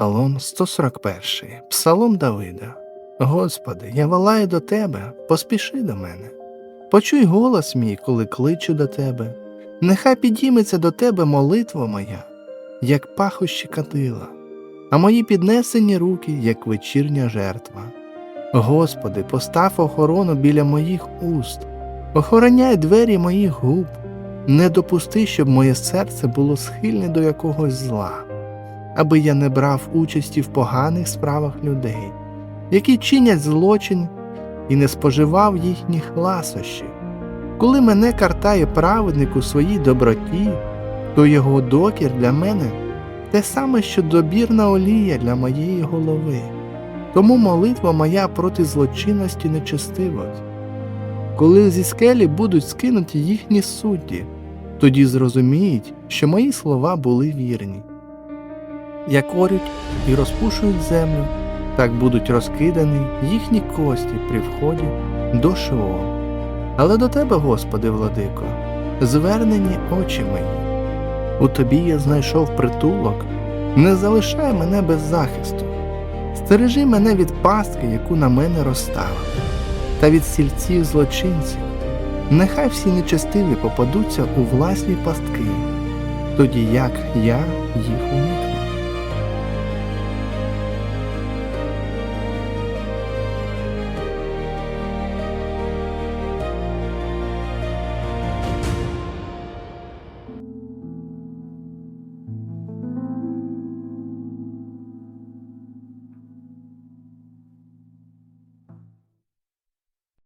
Псалом 141, Псалом Давида. Господи, я волаю до Тебе, поспіши до мене. Почуй голос мій, коли кличу до Тебе. Нехай підійметься до Тебе молитва моя, як пахощі кадила, а мої піднесені руки, як вечірня жертва. Господи, постав охорону біля моїх уст, охороняй двері моїх губ, не допусти, щоб моє серце було схильне до якогось зла аби я не брав участі в поганих справах людей, які чинять злочин і не споживав їхніх ласощів. Коли мене картає праведник у своїй доброті, то його докір для мене те саме, що добірна олія для моєї голови. Тому молитва моя проти злочинності нечестивості. Коли зі скелі будуть скинуті їхні судді, тоді зрозуміють, що мої слова були вірні як орють і розпушують землю, так будуть розкидані їхні кості при вході до Шеолу. Але до тебе, Господи, владико, звернені очі мої. У тобі я знайшов притулок, не залишай мене без захисту, стережи мене від пастки, яку на мене розставили, та від стільців злочинців. Нехай всі нечестиві попадуться у власні пастки, тоді як я їх уникну.